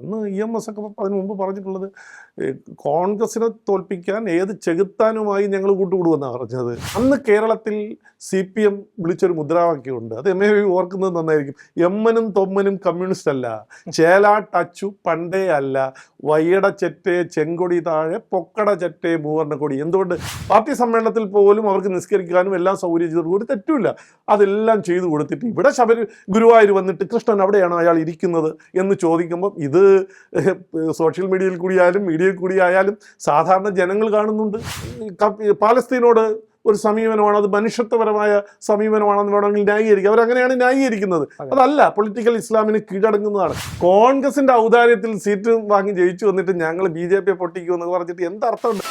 അന്ന് E M S ഒക്കെ അതിന് മുമ്പ് പറഞ്ഞിട്ടുള്ളത് കോൺഗ്രസിനെ തോൽപ്പിക്കാൻ ഏത് ചെകുത്താനുമായി ഞങ്ങൾ കൂട്ടുകൂടുമെന്നാണ് പറഞ്ഞത്. അന്ന് കേരളത്തിൽ സി പി എം വിളിച്ചൊരു മുദ്രാവാക്യമുണ്ട്. അത് എം എ ഓർക്കുന്നത് നന്നായിരിക്കും. എമ്മനും തൊമ്മനും കമ്മ്യൂണിസ്റ്റ് അല്ല. ചേലാ ടച്ചു പണ്ടേ അല്ല. വയ്യട ചെറ്റേ ചെങ്കൊടി താഴെ പൊക്കട ചെറ്റേ മൂവർണ കൊടി എന്തുകൊണ്ട്? പാർട്ടി സമ്മേളനത്തിൽ പോലും അവർക്ക് നിസ്കരിക്കാനും എല്ലാം സൗകര്യം ചെയ്തു തെറ്റുമില്ല. അതെല്ലാം ചെയ്തു കൊടുത്തിട്ട് ഇവിടെ ശബരി ഗുരുവായൂർ വന്നിട്ട് കൃഷ്ണൻ അവിടെയാണ് അയാൾ ഇരിക്കുന്നത് എന്ന് ചോദിക്കുമ്പോൾ ഇത് സോഷ്യൽ മീഡിയയിൽ കൂടിയായാലും മീഡിയയിൽ കൂടി ആയാലും സാധാരണ ജനങ്ങൾ കാണുന്നുണ്ട്. പാലസ്തീനോട് ഒരു സമീപനമാണ് അത് മനുഷ്യത്വപരമായ സമീപനമാണെന്ന് വേണമെങ്കിൽ ന്യായീകരിക്കുക അവരങ്ങനെയാണ് ന്യായീകരിക്കുന്നത്. അതല്ല പൊളിറ്റിക്കൽ ഇസ്ലാമിന് കീഴടങ്ങുന്നതാണ്. കോൺഗ്രസിന്റെ ഔദാര്യത്തിൽ സീറ്റ് വാങ്ങി ജയിച്ചു വന്നിട്ട് ഞങ്ങൾ ബി ജെ പിയെ പൊട്ടിക്കുമെന്ന് പറഞ്ഞിട്ട് എന്തർത്ഥമുണ്ട്?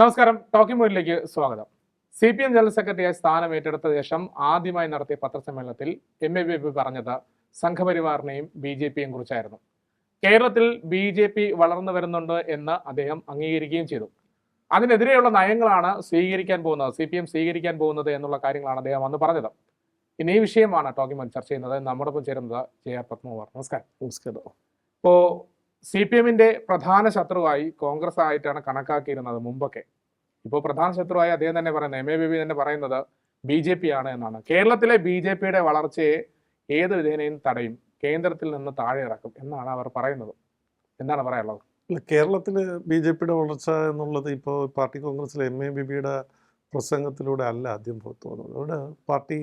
നമസ്കാരം ടോക്കിംഗ് പോയിന്റിലേക്ക് സ്വാഗതം. സി പി എം ജനറൽ സെക്രട്ടറിയായി സ്ഥാനം ഏറ്റെടുത്ത ശേഷം ആദ്യമായി നടത്തിയ പത്രസമ്മേളനത്തിൽ എം എ ബേബി പറഞ്ഞത് സംഘപരിവാറിനെയും ബി ജെ പിയെയും കുറിച്ചായിരുന്നു. കേരളത്തിൽ ബി ജെ പി വളർന്നു വരുന്നുണ്ട് എന്ന് അദ്ദേഹം അംഗീകരിക്കുകയും ചെയ്തു. അതിനെതിരെയുള്ള നയങ്ങളാണ് സ്വീകരിക്കാൻ പോകുന്നത് സി പി എം സ്വീകരിക്കാൻ പോകുന്നത് എന്നുള്ള കാര്യങ്ങളാണ് അദ്ദേഹം അന്ന് പറഞ്ഞത്. ഇനി ഈ വിഷയമാണ് ടോക്കിംഗ് മൻ ചർച്ച ചെയ്യുന്നത്. നമ്മോടൊപ്പം ചേരുന്നത് ജെ ആർ പത്മകുമാർ. നമസ്കാരം. നമസ്കാരം. ഇപ്പോ സി പി എമ്മിന്റെ പ്രധാന ശത്രുവായി കോൺഗ്രസ് ആയിട്ടാണ് കണക്കാക്കിയിരുന്നത് മുമ്പൊക്കെ. ഇപ്പോൾ പ്രധാന ശത്രുവായി അദ്ദേഹം തന്നെ പറയുന്നത് എം എ ബി തന്നെ പറയുന്നത് ബി ജെ പി ആണ് എന്നാണ്. കേരളത്തിലെ ബി ജെ പിയുടെ വളർച്ചയെ ഏത് വിധേനയും തടയും കേന്ദ്രത്തിൽ നിന്ന് താഴെ ഇറക്കും എന്നാണ് അവർ പറയുന്നത്. എന്താണ് പറയാനുള്ളത്? കേരളത്തിൽ ബി ജെ പിയുടെ വളർച്ച എന്നുള്ളത് ഇപ്പോൾ പാർട്ടി കോൺഗ്രസിലെ എം എ ബി ബിയുടെ പ്രസംഗത്തിലൂടെ അല്ല ആദ്യം പുറത്തു വന്നത് അവിടെ പാർട്ടി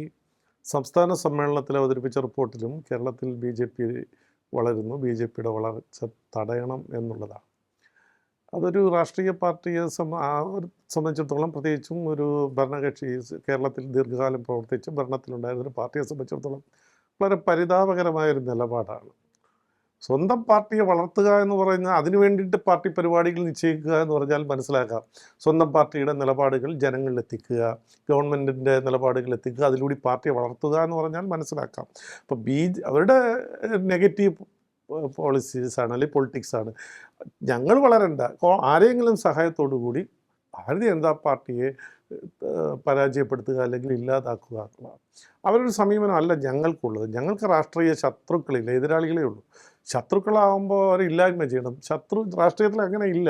സംസ്ഥാന സമ്മേളനത്തിൽ അവതരിപ്പിച്ച റിപ്പോർട്ടിലും കേരളത്തിൽ ബി ജെ പി വളരുന്നു ബി ജെ പിയുടെ വളർച്ച തടയണം എന്നുള്ളതാണ്. അതൊരു രാഷ്ട്രീയ പാർട്ടിയെ സംബന്ധിച്ചിടത്തോളം പ്രത്യേകിച്ചും ഒരു ഭരണകക്ഷി കേരളത്തിൽ ദീർഘകാലം പ്രവർത്തിച്ച് ഭരണത്തിലുണ്ടായിരുന്ന ഒരു പാർട്ടിയെ സംബന്ധിച്ചിടത്തോളം വളരെ പരിതാപകരമായ ഒരു നിലപാടാണ്. സ്വന്തം പാർട്ടിയെ വളർത്തുക എന്ന് പറഞ്ഞാൽ അതിനു വേണ്ടിയിട്ട് പാർട്ടി പരിപാടികൾ നിശ്ചയിക്കുക എന്ന് പറഞ്ഞാൽ മനസ്സിലാക്കാം. സ്വന്തം പാർട്ടിയുടെ നിലപാടുകൾ ജനങ്ങളിൽ എത്തിക്കുക ഗവൺമെന്റിന്റെ നിലപാടുകൾ എത്തിക്കുക അതിലൂടെ പാർട്ടിയെ വളർത്തുക എന്ന് പറഞ്ഞാൽ മനസ്സിലാക്കാം. അപ്പോൾ ബി അവരുടെ നെഗറ്റീവ് പോളിസീസാണ് അല്ലെങ്കിൽ പൊളിറ്റിക്സ് ആണ്. ഞങ്ങൾ വളരണ്ട. ആരെങ്കിലും സഹായത്തോടു കൂടി ഭാരതീയ ജനതാ പാർട്ടിയെ പരാജയപ്പെടുത്തുക അല്ലെങ്കിൽ ഇല്ലാതാക്കുക എന്നുള്ളതാണ്. അവരൊരു സമീപനമല്ല ഞങ്ങൾക്കുള്ളത്. ഞങ്ങൾക്ക് രാഷ്ട്രീയ ശത്രുക്കളില്ല എതിരാളികളേ ഉള്ളൂ. ശത്രുക്കളാകുമ്പോൾ അവരില്ലായ്മ ചെയ്യണം. ശത്രു രാഷ്ട്രീയത്തിൽ അങ്ങനെ ഇല്ല.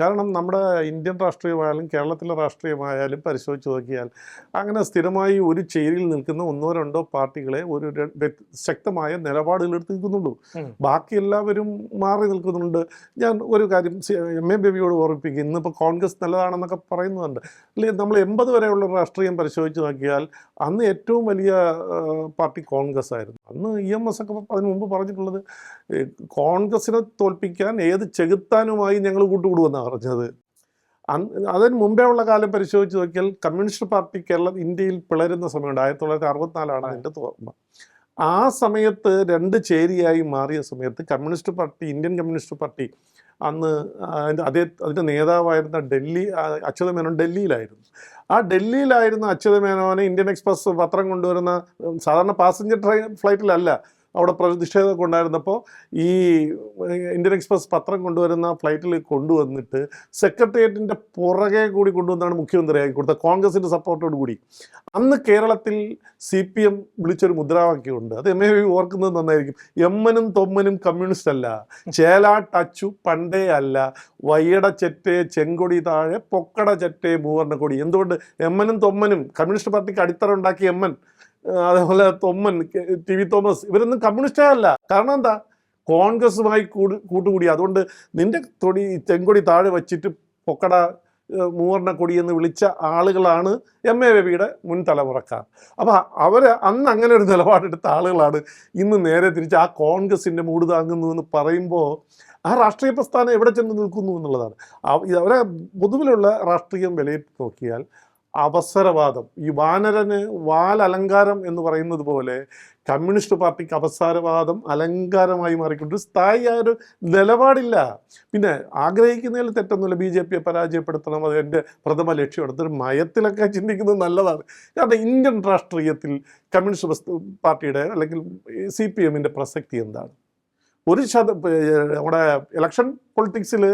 കാരണം നമ്മുടെ ഇന്ത്യൻ രാഷ്ട്രീയമായാലും കേരളത്തിലെ രാഷ്ട്രീയമായാലും പരിശോധിച്ച് നോക്കിയാൽ അങ്ങനെ സ്ഥിരമായി ഒരു ചേരിയിൽ നിൽക്കുന്ന ഒന്നോ രണ്ടോ പാർട്ടികളെ ഒരു ശക്തമായ നിലപാടുകൾ എടുത്ത് നിൽക്കുന്നുള്ളൂ ബാക്കി എല്ലാവരും മാറി നിൽക്കുന്നുണ്ട്. ഞാൻ ഒരു കാര്യം എം എ ബേബിയോട് ഓർമ്മിപ്പിക്കും. ഇന്നിപ്പോൾ കോൺഗ്രസ് നല്ലതാണെന്നൊക്കെ പറയുന്നുണ്ട്. അല്ലെങ്കിൽ നമ്മൾ എൺപത് വരെയുള്ള രാഷ്ട്രീയം പരിശോധിച്ച് നോക്കിയാൽ അന്ന് ഏറ്റവും വലിയ പാർട്ടി കോൺഗ്രസ് ആയിരുന്നു. അന്ന് ഇ എം എസ് ഒക്കെ അതിനു മുമ്പ് പറഞ്ഞിട്ടുള്ളത് കോൺഗ്രസിനെ തോൽപ്പിക്കാൻ ഏത് ചെകുത്താനുമായി ഞങ്ങൾ കൂട്ടുകൂടുമെന്നാണ്. പറഞ്ഞത്. അതിന് മുമ്പേ ഉള്ള കാലം പരിശോധിച്ച് നോക്കിയാൽ കമ്മ്യൂണിസ്റ്റ് പാർട്ടി കേരളം ഇന്ത്യയിൽ പിളരുന്ന സമയമുണ്ട്. ആയിരത്തി തൊള്ളായിരത്തി അറുപത്തിനാലാണ് എന്റെ ഓർമ്മ. ആ സമയത്ത് രണ്ട് ചേരിയായി മാറിയ സമയത്ത് communist party Indian communist party അന്ന് അതിന്റെ അതേ അതിന്റെ നേതാവായിരുന്ന ഡൽഹി അച്യുതമേനോൻ അച്യുത മേനോൻ ഡൽഹിയിലായിരുന്നു. ആ ഡൽഹിയിലായിരുന്ന അച്യുത മേനോനെ ഇന്ത്യൻ എക്സ്പ്രസ് പത്രം കൊണ്ടുവരുന്ന സാധാരണ പാസഞ്ചർ ട്രെയിൻ ഫ്ലൈറ്റിലല്ല അവിടെ പ്രതിഷേധമൊക്കെ ഉണ്ടായിരുന്നപ്പോൾ ഈ ഇന്ത്യൻ എക്സ്പ്രസ് പത്രം കൊണ്ടുവരുന്ന ഫ്ലൈറ്റിൽ കൊണ്ടുവന്നിട്ട് സെക്രട്ടേറിയറ്റിന്റെ പുറകെ കൂടി കൊണ്ടുവന്നാണ് മുഖ്യമന്ത്രിയാക്കി കൊടുത്തത് കോൺഗ്രസിന്റെ സപ്പോർട്ടോട് കൂടി. അന്ന് കേരളത്തിൽ സി പി എം വിളിച്ചൊരു മുദ്രാവാക്യമുണ്ട് അത് എം എ ഓർക്കുന്നത് നന്നായിരിക്കും. എമ്മനും തൊമ്മനും കമ്മ്യൂണിസ്റ്റ് അല്ല ചേലാ ടച്ചു പണ്ടേ അല്ല വയ്യട ചെറ്റേ ചെങ്കൊടി താഴെ പൊക്കട ചെറ്റേ മൂവർണ കൊടി. എന്തുകൊണ്ട്? എമ്മനും തൊമ്മനും കമ്മ്യൂണിസ്റ്റ് പാർട്ടിക്ക് അടിത്തറ ഉണ്ടാക്കിയ എമ്മൻ. അതേപോലെ തൊമ്മൻ ടി വി തോമസ് ഇവരൊന്നും കമ്മ്യൂണിസ്റ്റേ അല്ല കാരണം എന്താ? കോൺഗ്രസുമായി കൂടി കൂട്ടുകൂടി. അതുകൊണ്ട് നിന്റെ തൊടി ചെങ്കൊടി താഴെ വച്ചിട്ട് പൊക്കട മൂവർണ കൊടി എന്ന് വിളിച്ച ആളുകളാണ് എം എ രവിയുടെ മുൻ തലമുറക്കാർ. അപ്പോൾ അവർ അന്ന് അങ്ങനെ ഒരു നിലപാടെടുത്ത ആളുകളാണ് ഇന്ന് നേരെ തിരിച്ച് ആ കോൺഗ്രസിന്റെ മൂട് താങ്ങുന്നു എന്ന് പറയുമ്പോൾ ആ രാഷ്ട്രീയ പ്രസ്ഥാനം എവിടെ ചെന്ന് നിൽക്കുന്നു എന്നുള്ളതാണ്. അവരെ പൊതുവിലുള്ള രാഷ്ട്രീയം വിലയിരുത്തി നോക്കിയാൽ അവസരവാദം. ഈ വാനരന് വാലലങ്കാരം എന്ന് പറയുന്നത് പോലെ കമ്മ്യൂണിസ്റ്റ് പാർട്ടിക്ക് അവസരവാദം അലങ്കാരമായി മാറിക്കൊണ്ട് സ്ഥായിയായ ഒരു നിലപാടില്ല. പിന്നെ ആഗ്രഹിക്കുന്നതിൽ തെറ്റൊന്നുമില്ല. ബി ജെ പിയെ പരാജയപ്പെടുത്തണം. അത് എന്റെ പ്രഥമ ലക്ഷ്യമാണ് അതൊരു മയത്തിലൊക്കെ ചിന്തിക്കുന്നത് നല്ലതാണ്. കാരണം ഇന്ത്യൻ രാഷ്ട്രീയത്തിൽ കമ്മ്യൂണിസ്റ്റ് പാർട്ടിയുടെ അല്ലെങ്കിൽ സി പി എമ്മിന്റെ പ്രസക്തി എന്താണ്? ഒരു ശത നമ്മുടെ ഇലക്ഷൻ പൊളിറ്റിക്സിൽ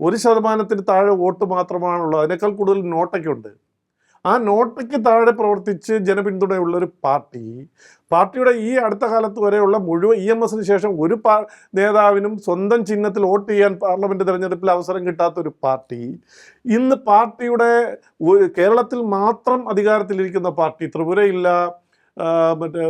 ഒരു ശതമാനത്തിന് താഴെ വോട്ട് മാത്രമാണുള്ളത്. അതിനേക്കാൾ കൂടുതൽ നോട്ടൊക്കെ ഉണ്ട്. ആ നോട്ടയ്ക്ക് താഴെ പ്രവർത്തിച്ച് ജനപിന്തുണയുള്ള ഒരു പാർട്ടി പാർട്ടിയുടെ ഈ അടുത്ത കാലത്ത് വരെയുള്ള മുഴുവൻ ഇ എം എസിന് ശേഷം ഒരു പാ നേതാവിനും സ്വന്തം ചിഹ്നത്തിൽ വോട്ട് ചെയ്യാൻ പാർലമെന്റ് തെരഞ്ഞെടുപ്പിൽ അവസരം കിട്ടാത്ത ഒരു പാർട്ടി. ഇന്ന് പാർട്ടിയുടെ കേരളത്തിൽ മാത്രം അധികാരത്തിലിരിക്കുന്ന പാർട്ടി ത്രിപുരയില്ല മറ്റേ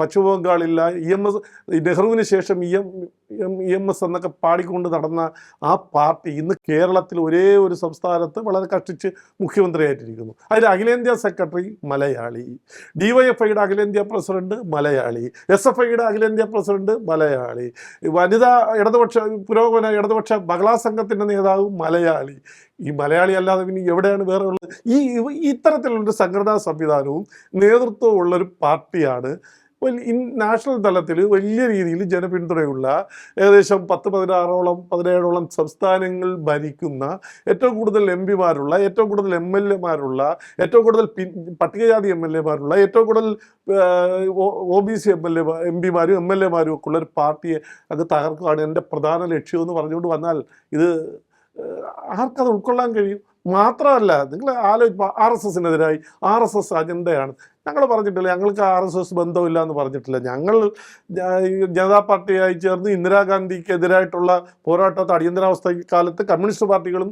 പശ്ചിമ ബംഗാളില്ല ഇ എം എസ് നെഹ്റുവിന് ശേഷം E M E M S എന്നൊക്കെ പാടിക്കൊണ്ട് നടന്ന ആ പാർട്ടി ഇന്ന് കേരളത്തിൽ ഒരേ ഒരു സംസ്ഥാനത്ത് വളരെ കഷ്ടിച്ച് മുഖ്യമന്ത്രിയായിട്ടിരിക്കുന്നു. അതിൽ അഖിലേന്ത്യാ സെക്രട്ടറി മലയാളി ഡിവൈഎഫ്ഐയുടെ അഖിലേന്ത്യാ പ്രസിഡന്റ് മലയാളി എസ് എഫ് ഐയുടെ അഖിലേന്ത്യാ പ്രസിഡന്റ് മലയാളി വനിതാ ഇടതുപക്ഷ പുരോഗമന ഇടതുപക്ഷ ബഹളാ സംഘത്തിന്റെ നേതാവ് മലയാളി. ഈ മലയാളി അല്ലാതെ പിന്നെ എവിടെയാണ് വേറെ ഉള്ളത്? ഈ ഇത്തരത്തിലുള്ളൊരു സംഘടനാ സംവിധാനവും നേതൃത്വവും ഉള്ളൊരു പാർട്ടിയാണ് നാഷണൽ തലത്തിൽ വലിയ രീതിയിൽ ജനപിന്തുണയുള്ള ഏകദേശം പത്ത് പതിനാറോളം പതിനേഴോളം സംസ്ഥാനങ്ങൾ ഭരിക്കുന്ന ഏറ്റവും കൂടുതൽ എം പിമാരുള്ള ഏറ്റവും കൂടുതൽ എം എൽ എമാരുള്ള ഏറ്റവും കൂടുതൽ പട്ടികജാതി എം എൽ എമാരുള്ള ഏറ്റവും കൂടുതൽ O B C M L A M പിമാരും M L എമാരും ഒക്കെ ഉള്ള ഒരു പാർട്ടിയെ അത് തകർക്കുകയാണ് എന്റെ പ്രധാന ലക്ഷ്യം എന്ന് പറഞ്ഞുകൊണ്ട് വന്നാൽ ഇത് ആർക്കത് ഉൾക്കൊള്ളാൻ കഴിയും? മാത്രമല്ല നിങ്ങൾ ആലോചിക്കുക ആർ എസ് എസിനെതിരായി ആർ എസ് എസ് അജണ്ടയാണ്. ഞങ്ങൾ പറഞ്ഞിട്ടില്ല. ഞങ്ങൾക്ക് ആർ എസ് എസ് ബന്ധമില്ല എന്ന് പറഞ്ഞിട്ടില്ല. ഞങ്ങൾ ജനതാ പാർട്ടിയായി ചേർന്ന് ഇന്ദിരാഗാന്ധിക്കെതിരായിട്ടുള്ള പോരാട്ടത്തെ അടിയന്തരാവസ്ഥ കാലത്ത് കമ്മ്യൂണിസ്റ്റ് പാർട്ടികളും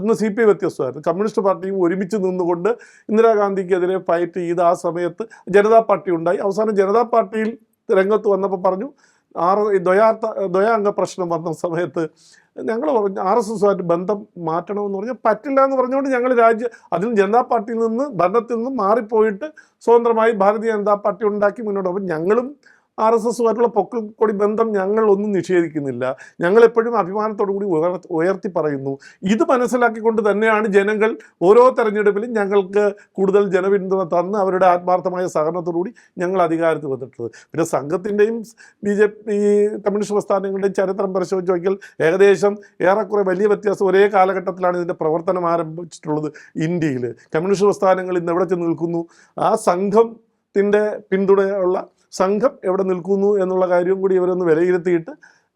ഇന്ന് സി പി ഐ വ്യത്യസ്തമായിരുന്നു. കമ്മ്യൂണിസ്റ്റ് പാർട്ടിയും ഒരുമിച്ച് നിന്നുകൊണ്ട് ഇന്ദിരാഗാന്ധിക്കെതിരെ ഫൈറ്റ് ചെയ്ത് ആ സമയത്ത് ജനതാ പാർട്ടി ഉണ്ടായി. അവസാനം ജനതാ പാർട്ടിയിൽ രംഗത്ത് വന്നപ്പോൾ പറഞ്ഞു ആറ് ദ്വയാർത്ഥ ദ്വയാംഗ പ്രശ്നം വന്ന സമയത്ത് ഞങ്ങൾ പറഞ്ഞു ആർ എസ് എസുമായിട്ട് ബന്ധം മാറ്റണമെന്ന് പറഞ്ഞാൽ പറ്റില്ല എന്ന് പറഞ്ഞുകൊണ്ട് ഞങ്ങൾ രാജ്യ അതിൽ ജനതാ പാർട്ടിയിൽ നിന്ന് ഭരണത്തിൽ നിന്ന് മാറിപ്പോയിട്ട് സ്വതന്ത്രമായി ഭാരതീയ ജനതാ പാർട്ടി ഉണ്ടാക്കി മുന്നോട്ട് അപ്പം ഞങ്ങളും ആർ എസ് എസുമായിട്ടുള്ള പൊക്കൽ കൊടി ബന്ധം ഞങ്ങൾ ഒന്നും നിഷേധിക്കുന്നില്ല. ഞങ്ങൾ എപ്പോഴും അഭിമാനത്തോടു കൂടി ഉയർ ഉയർത്തി പറയുന്നു. ഇത് മനസ്സിലാക്കിക്കൊണ്ട് തന്നെയാണ് ജനങ്ങൾ ഓരോ തെരഞ്ഞെടുപ്പിലും ഞങ്ങൾക്ക് കൂടുതൽ ജനപിന്തുണ തന്ന് അവരുടെ ആത്മാർത്ഥമായ സഹകരണത്തോടുകൂടി ഞങ്ങൾ അധികാരത്തിൽ വന്നിട്ടുള്ളത്. പിന്നെ സംഘത്തിന്റെയും ബി ജെ പി കമ്മ്യൂണിസ്റ്റ് പ്രസ്ഥാനങ്ങളുടെയും ചരിത്രം പരിശോധിച്ച് നോക്കിയാൽ ഏകദേശം ഏറെക്കുറെ വലിയ വ്യത്യാസം ഒരേ കാലഘട്ടത്തിലാണ് ഇതിന്റെ പ്രവർത്തനം ആരംഭിച്ചിട്ടുള്ളത് ഇന്ത്യയിൽ കമ്മ്യൂണിസ്റ്റ് പ്രസ്ഥാനങ്ങൾ ഇന്ന് എവിടെ ചെന്ന് നിൽക്കുന്നു? ആ സംഘത്തിന്റെ പിന്തുണയുള്ള സംഘം എവിടെ നിൽക്കുന്നു എന്നുള്ള കാര്യവും കൂടി ഇവരൊന്ന് വിലയിരുത്തിയിട്ട്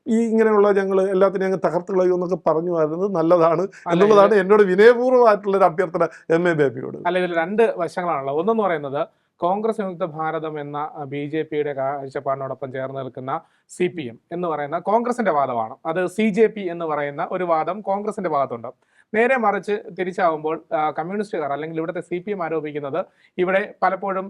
ഈ ഇങ്ങനെയുള്ള ഞങ്ങൾ എല്ലാത്തിനെയും അങ്ങ് തകർത്ത് കളയും എന്നൊക്കെ പറഞ്ഞു വരുന്നത് നല്ലതാണ് എന്നുള്ളതാണ് എന്നോട് വിനയപൂർവമായിട്ടുള്ള ഒരു അഭ്യർത്ഥന എം എ ബേബിയോട്. അല്ല ഇതിൽ രണ്ട് വശങ്ങളാണല്ലോ ഒന്നെന്ന് പറയുന്നത് കോൺഗ്രസ് സംയുക്ത ഭാരതം എന്ന ബി ജെ പിയുടെ കാഴ്ചപ്പാടിനോടൊപ്പം ചേർന്ന് നിൽക്കുന്ന സി പി എം എന്ന് പറയുന്ന കോൺഗ്രസിന്റെ വാദമാണ്. അത് സി ജെ പി എന്ന് പറയുന്ന ഒരു വാദം കോൺഗ്രസിന്റെ ഭാഗത്തുണ്ട്. നേരെ മറിച്ച് തിരിച്ചാവുമ്പോൾ കമ്മ്യൂണിസ്റ്റുകാർ അല്ലെങ്കിൽ ഇവിടുത്തെ സി പി എം ആരോപിക്കുന്നത് ഇവിടെ പലപ്പോഴും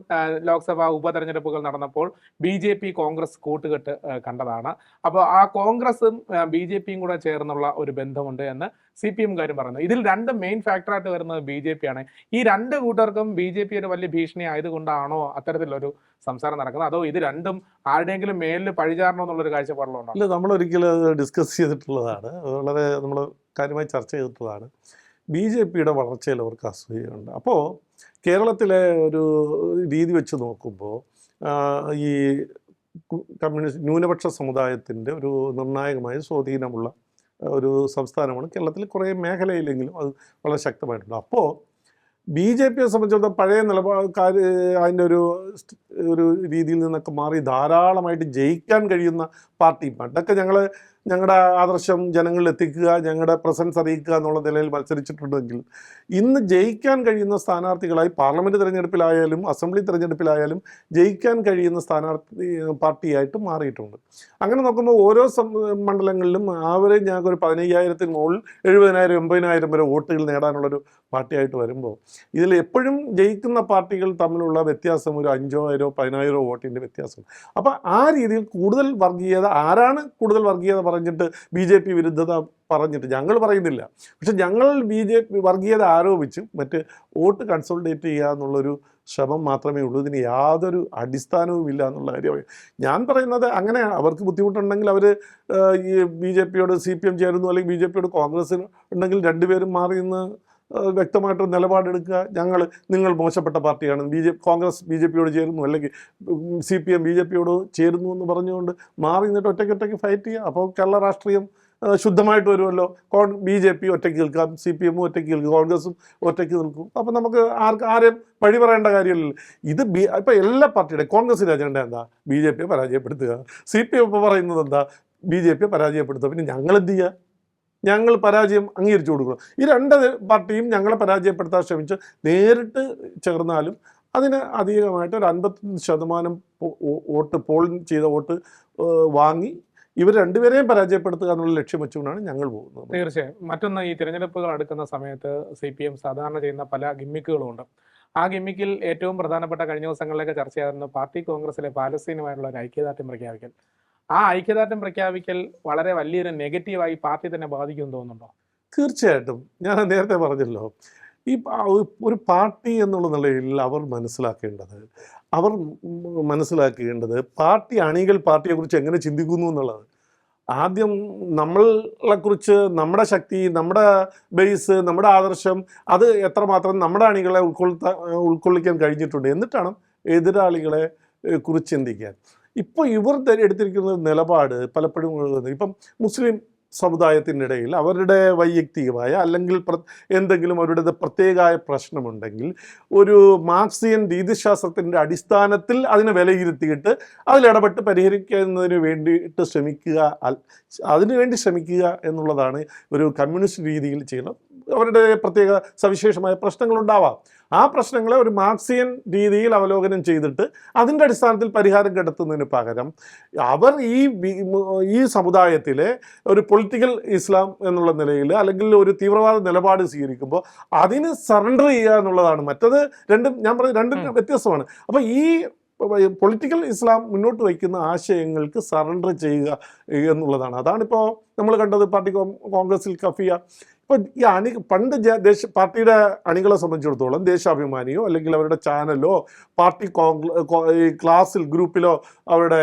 ലോക്സഭാ ഉപതെരഞ്ഞെടുപ്പുകൾ നടന്നപ്പോൾ ബി ജെ പി കോൺഗ്രസ് കൂട്ടുകെട്ട് കണ്ടതാണ്. അപ്പോൾ ആ കോൺഗ്രസും ബി ജെ പിയും കൂടെ ചേർന്നുള്ള ഒരു ബന്ധമുണ്ട് എന്ന് സി പി എംകാരും പറയുന്നു. ഇതിൽ രണ്ട് മെയിൻ ഫാക്ടറായിട്ട് വരുന്നത് ബി ജെ പി ആണ്. ഈ രണ്ട് കൂട്ടർക്കും ബി ജെ പി ഒരു വലിയ ഭീഷണി ആയതുകൊണ്ടാണോ അത്തരത്തിലൊരു സംസാരം നടക്കുന്നത്? അതോ ഇത് രണ്ടും ആരുടെയെങ്കിലും മേലിൽ പഴിചാരണോ എന്നുള്ളൊരു കാഴ്ചപ്പാടിലുണ്ടോ? ഇല്ല നമ്മൾ ഒരിക്കലും ഡിസ്കസ് ചെയ്തിട്ടുള്ളതാണ്. വളരെ നമ്മൾ കാര്യമായി ചർച്ച ചെയ്തിട്ടുള്ളതാണ് ബി ജെ പിയുടെ വളർച്ചയിൽ അവർക്ക് അസൂയുണ്ട് അപ്പോൾ കേരളത്തിലെ ഒരു രീതി വെച്ച് നോക്കുമ്പോൾ ഈ കമ്മ്യൂണിസ്റ്റ് ന്യൂനപക്ഷ സമുദായത്തിന്റെ ഒരു നിർണായകമായ സ്വാധീനമുള്ള ഒരു സംസ്ഥാനമാണ് കേരളത്തിൽ കുറേ മേഖലയിലെങ്കിലും അത് വളരെ ശക്തമായിട്ടുണ്ട്. അപ്പോൾ ബി ജെ പിയെ സംബന്ധിച്ചിടത്തോളം പഴയ നിലപാടുകാർ അതിന്റെ ഒരു ഒരു രീതിയിൽ നിന്നൊക്കെ മാറി ധാരാളമായിട്ട് ജയിക്കാൻ കഴിയുന്ന പാർട്ടി. പണ്ടൊക്കെ ഞങ്ങൾ ഞങ്ങളുടെ ആദർശം ജനങ്ങളിൽ എത്തിക്കുക ഞങ്ങളുടെ പ്രസൻസ് അറിയിക്കുക എന്നുള്ള നിലയിൽ മത്സരിച്ചിട്ടുണ്ടെങ്കിൽ ഇന്ന് ജയിക്കാൻ കഴിയുന്ന സ്ഥാനാർത്ഥികളായി പാർലമെന്റ് തിരഞ്ഞെടുപ്പിലായാലും അസംബ്ലി തിരഞ്ഞെടുപ്പിലായാലും ജയിക്കാൻ കഴിയുന്ന സ്ഥാനാർത്ഥി പാർട്ടിയായിട്ട് മാറിയിട്ടുണ്ട്. അങ്ങനെ നോക്കുമ്പോൾ ഓരോ മണ്ഡലങ്ങളിലും ആവറേജ് ഞങ്ങൾക്ക് ഒരു പതിനയ്യായിരത്തിന് മുകളിൽ എഴുപതിനായിരം എൺപതിനായിരം വരെ വോട്ടുകൾ നേടാനുള്ളൊരു പാർട്ടിയായിട്ട് വരുമ്പോൾ ഇതിൽ എപ്പോഴും ജയിക്കുന്ന പാർട്ടികൾ തമ്മിലുള്ള വ്യത്യാസം ഒരു അഞ്ചോ ആയിരോ പതിനായിരോ വോട്ടിന്റെ വ്യത്യാസം. അപ്പോൾ ആ രീതിയിൽ കൂടുതൽ വർഗീയത ആരാണ് കൂടുതൽ വർഗീയത പറഞ്ഞിട്ട് ബി ജെ പി വിരുദ്ധത പറഞ്ഞിട്ട്? ഞങ്ങൾ പറയുന്നില്ല. പക്ഷെ ഞങ്ങൾ ബി ജെ പി വർഗീയത ആരോപിച്ച് മറ്റ് വോട്ട് കൺസോൾട്ടേറ്റ് ചെയ്യുക എന്നുള്ളൊരു ശ്രമം മാത്രമേ ഉള്ളൂ. ഇതിന് യാതൊരു അടിസ്ഥാനവും ഇല്ല എന്നുള്ള കാര്യമാണ് ഞാൻ പറയുന്നത് അങ്ങനെ അവർക്ക് ബുദ്ധിമുട്ടുണ്ടെങ്കിൽ അവർ ഈ ബി ജെ പിയോട് സി പി എം ചേരുന്നു അല്ലെങ്കിൽ ബി ജെ പിയോട് കോൺഗ്രസ് ഉണ്ടെങ്കിൽ രണ്ടുപേരും മാറി വ്യക്തമായിട്ടൊരു നിലപാടെടുക്കുക. ഞങ്ങൾ നിങ്ങൾ മോശപ്പെട്ട പാർട്ടിയാണ്. B J Congress B J പിയോട് ചേരുന്നു. അല്ലെങ്കിൽ C P M B J പിയോട് ചേരുന്നു എന്ന് പറഞ്ഞുകൊണ്ട് മാറി നിന്നിട്ട് ഒറ്റയ്ക്ക് ഒറ്റയ്ക്ക് ഫൈറ്റ് ചെയ്യുക. അപ്പോൾ കേരള രാഷ്ട്രീയം ശുദ്ധമായിട്ട് വരുമല്ലോ. കോൺ ബി ജെ പി ഒറ്റയ്ക്ക് നിൽക്കാം. സി പി എമ്മും ഒറ്റയ്ക്ക് നിൽക്കും. കോൺഗ്രസും ഒറ്റയ്ക്ക് നിൽക്കും. അപ്പോൾ നമുക്ക് ആർക്ക് ആരെയും വഴി പറയേണ്ട കാര്യമില്ലല്ലോ. ഇത് ബി ഇപ്പോൾ എല്ലാ പാർട്ടിയുടെ കോൺഗ്രസിന്റെ അജണ്ട എന്താ? ബി ജെ പിയെ പരാജയപ്പെടുത്തുക. സി പി എം ഇപ്പോൾ പറയുന്നത് എന്താ? ബി ജെ പിയെ പരാജയപ്പെടുത്തുക. പിന്നെ ഞങ്ങൾ എന്ത് ചെയ്യുക? ഞങ്ങൾ പരാജയം അംഗീകരിച്ചു കൊടുക്കണം. ഈ രണ്ട് പാർട്ടിയും ഞങ്ങളെ പരാജയപ്പെടുത്താൻ ശ്രമിച്ച്. നേരിട്ട് ചേർന്നാലും അതിന് അധികമായിട്ട് ഒരു അൻപത്തഞ്ച് ശതമാനം വോട്ട് പോൾ ചെയ്ത വോട്ട് വാങ്ങി ഇവർ രണ്ടുപേരെയും പരാജയപ്പെടുത്തുക എന്നുള്ള ലക്ഷ്യം വെച്ചുകൊണ്ടാണ് ഞങ്ങൾ പോകുന്നത്. തീർച്ചയായും. മറ്റൊന്ന് ഈ തിരഞ്ഞെടുപ്പുകൾ അടുക്കുന്ന സമയത്ത് സി പി എം സാധാരണ ചെയ്യുന്ന പല ഗിമ്മിക്കുകളും ഉണ്ട്. ആ ഗിമ്മിക്കിൽ ഏറ്റവും പ്രധാനപ്പെട്ട കഴിഞ്ഞ ദിവസങ്ങളിലൊക്കെ ചർച്ച പാർട്ടി കോൺഗ്രസിലെ പാലസ്തീനുമായിട്ടുള്ള ഒരു ഐക്യദാർഢ്യം പ്രഖ്യാപിക്കൽ. ആ ഐക്യദാർഢ്യം പ്രഖ്യാപിക്കൽ വളരെ വലിയൊരു നെഗറ്റീവായി പാർട്ടി തന്നെ ബാധിക്കുമെന്ന് തോന്നുന്നുണ്ടോ? തീർച്ചയായിട്ടും. ഞാൻ നേരത്തെ പറഞ്ഞല്ലോ. ഈ ഒരു പാർട്ടി എന്നുള്ള നിലയിൽ അവർ മനസ്സിലാക്കേണ്ടത് അവർ മനസ്സിലാക്കേണ്ടത് പാർട്ടി അണികൾ പാർട്ടിയെക്കുറിച്ച് എങ്ങനെ ചിന്തിക്കുന്നു എന്നുള്ളത് ആദ്യം നമ്മളെക്കുറിച്ച് നമ്മുടെ ശക്തി നമ്മുടെ ബേസ് നമ്മുടെ ആദർശം അത് എത്രമാത്രം നമ്മുടെ അണികളെ ഉൾക്കൊള്ളുത്ത ഉൾക്കൊള്ളിക്കാൻ കഴിഞ്ഞിട്ടുണ്ട് എന്നിട്ടാണ് എതിരാളികളെ കുറിച്ച് ചിന്തിക്കാൻ. ഇപ്പോൾ ഇവർ എടുത്തിരിക്കുന്ന നിലപാട് പലപ്പോഴും ഇപ്പം മുസ്ലിം സമുദായത്തിനിടയിൽ അവരുടെ വൈയക്തികമായ അല്ലെങ്കിൽ എന്തെങ്കിലും അവരുടെ പ്രത്യേകമായ പ്രശ്നമുണ്ടെങ്കിൽ ഒരു മാർക്സിയൻ രീതിശാസ്ത്രത്തിന്റെ അടിസ്ഥാനത്തിൽ അതിനെ വിലയിരുത്തിയിട്ട് അതിലിടപെട്ട് പരിഹരിക്കുന്നതിന് വേണ്ടിയിട്ട് ശ്രമിക്കുക അതിനുവേണ്ടി ശ്രമിക്കുക എന്നുള്ളതാണ് ഒരു കമ്മ്യൂണിസ്റ്റ് രീതിയിൽ ചെയ്യുന്നത് അവരുടെ പ്രത്യേക സവിശേഷമായ പ്രശ്നങ്ങളുണ്ടാവാം. ആ പ്രശ്നങ്ങളെ ഒരു മാർക്സിയൻ രീതിയിൽ അവലോകനം ചെയ്തിട്ട് അതിന്റെ അടിസ്ഥാനത്തിൽ പരിഹാരം കണ്ടെത്തുന്നതിന് പകരം അവർ ഈ ഈ സമുദായത്തിലെ ഒരു പൊളിറ്റിക്കൽ ഇസ്ലാം എന്നുള്ള നിലയിൽ അല്ലെങ്കിൽ ഒരു തീവ്രവാദ നിലപാട് സ്വീകരിക്കുമ്പോൾ അതിന് സറണ്ടർ ചെയ്യുക എന്നുള്ളതാണ്. മറ്റത് രണ്ടും ഞാൻ പറഞ്ഞ രണ്ടും. വ്യത്യസ്തമാണ്. അപ്പോൾ ഈ പൊളിറ്റിക്കൽ ഇസ്ലാം മുന്നോട്ട് വയ്ക്കുന്ന ആശയങ്ങൾക്ക് സറണ്ടർ ചെയ്യുക എന്നുള്ളതാണ്. അതാണിപ്പോൾ നമ്മൾ കണ്ടത് പാർട്ടി കോൺഗ്രസിൽ കഫിയ ഇപ്പോൾ ഈ അണി പണ്ട് ദേശ പാർട്ടിയുടെ അണികളെ സംബന്ധിച്ചിടത്തോളം ദേശാഭിമാനിയോ അല്ലെങ്കിൽ അവരുടെ ചാനലോ പാർട്ടി ഈ ക്ലാസ്സിൽ ഗ്രൂപ്പിലോ അവരുടെ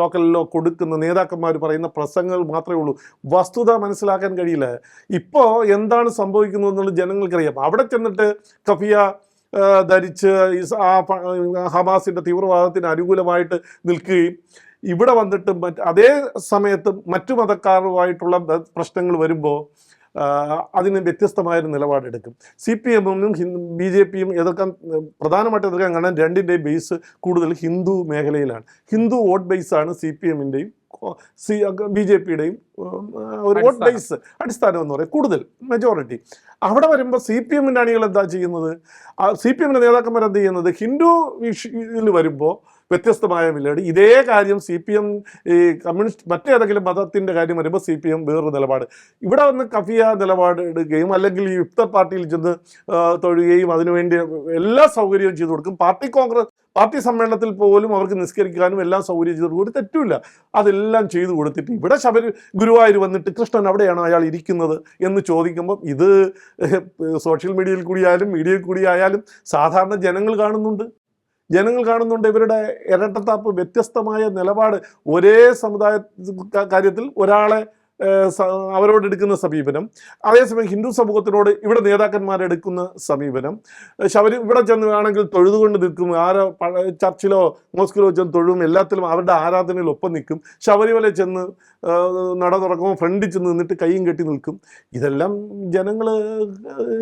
ലോക്കലിലോ കൊടുക്കുന്ന നേതാക്കന്മാർ പറയുന്ന പ്രസംഗങ്ങൾ മാത്രമേ ഉള്ളൂ. വസ്തുത മനസ്സിലാക്കാൻ കഴിയില്ല. ഇപ്പോൾ എന്താണ് സംഭവിക്കുന്നത് എന്നുള്ളത് ജനങ്ങൾക്കറിയാം. അവിടെ ചെന്നിട്ട് കഫിയ ധരിച്ച് ആ ഹമാസിന്റെ തീവ്രവാദത്തിന് അനുകൂലമായിട്ട് നിൽക്കുകയും ഇവിടെ വന്നിട്ട് മറ്റ് അതേ സമയത്ത് മറ്റു മതക്കാരുമായിട്ടുള്ള പ്രശ്നങ്ങൾ വരുമ്പോൾ അതിന് വ്യത്യസ്തമായൊരു നിലപാടെടുക്കും. സി പി എമ്മിനും ബി ജെ പിയും എതിർക്കാൻ പ്രധാനമായിട്ട് എതിർക്കാൻ കാണാൻ രണ്ടിന്റെയും ബേസ് കൂടുതൽ ഹിന്ദു മേഖലയിലാണ്. ഹിന്ദു വോട്ട് ബേസാണ് സി പി എമ്മിന്റെയും സി ബി ജെ പിയുടെയും ഒരു വോട്ട് ബേസ് അടിസ്ഥാനം എന്ന് പറയും. കൂടുതൽ മെജോറിറ്റി അവിടെ വരുമ്പോൾ സി പി എമ്മിന്റെ അണികൾ എന്താ ചെയ്യുന്നത്? സി പി എമ്മിന്റെ നേതാക്കന്മാർ എന്ത് ചെയ്യുന്നത്? ഹിന്ദു വിഷയിൽ വരുമ്പോൾ വ്യത്യസ്തമായ നിലപാട് ഇതേ കാര്യം സി പി എം ഈ കമ്മ്യൂണിസ്റ്റ് മറ്റേതെങ്കിലും മതത്തിന്റെ കാര്യം വരുമ്പോൾ സി പി എം വേറൊരു നിലപാട്. ഇവിടെ വന്ന് കഫിയ നിലപാട് എടുക്കുകയും അല്ലെങ്കിൽ ഈ യുക്ത പാർട്ടിയിൽ ചെന്ന് തൊഴുകയും അതിനുവേണ്ടി എല്ലാ സൗകര്യവും ചെയ്തു കൊടുക്കും. പാർട്ടി കോൺഗ്രസ് പാർട്ടി സമ്മേളനത്തിൽ പോലും അവർക്ക് നിസ്കരിക്കാനും എല്ലാം സൗകര്യം ചെയ്തു കൊടുക്കും തെറ്റുമില്ല. അതെല്ലാം ചെയ്തു കൊടുത്തിട്ട് ഇവിടെ ശബരി ഗുരുവായൂർ വന്നിട്ട് കൃഷ്ണൻ അവിടെയാണ് അയാൾ ഇരിക്കുന്നത് എന്ന് ചോദിക്കുമ്പം ഇത് സോഷ്യൽ മീഡിയയിൽ കൂടിയായാലും മീഡിയയിൽ കൂടി ആയാലും സാധാരണ ജനങ്ങൾ കാണുന്നുണ്ട്. ജനങ്ങൾ കാണുന്നുണ്ട് ഇവരുടെ ഇരട്ടത്താപ്പ് വ്യത്യസ്തമായ നിലപാട്. ഒരേ സമുദായ കാര്യത്തിൽ ഒരാളെ അവരോട് എടുക്കുന്ന സമീപനം. അതേസമയം ഹിന്ദു സമൂഹത്തിനോട് ഇവിടെ നേതാക്കന്മാരെടുക്കുന്ന സമീപനം. ശബരി ഇവിടെ ചെന്ന് വേണമെങ്കിൽ തൊഴുതുകൊണ്ട് നിൽക്കും. ആരോ ചർച്ചിലോ മോസ്കിലോ ചെന്ന് തൊഴും. എല്ലാത്തിലും അവരുടെ ആരാധനയിൽ ഒപ്പം നിൽക്കും. ശബരിമല ചെന്ന് നട തുറക്കുമ്പോൾ ഫ്രണ്ടിൽ ചെന്ന് നിന്നിട്ട് കൈയും കെട്ടി നിൽക്കും. ഇതെല്ലാം ജനങ്ങൾ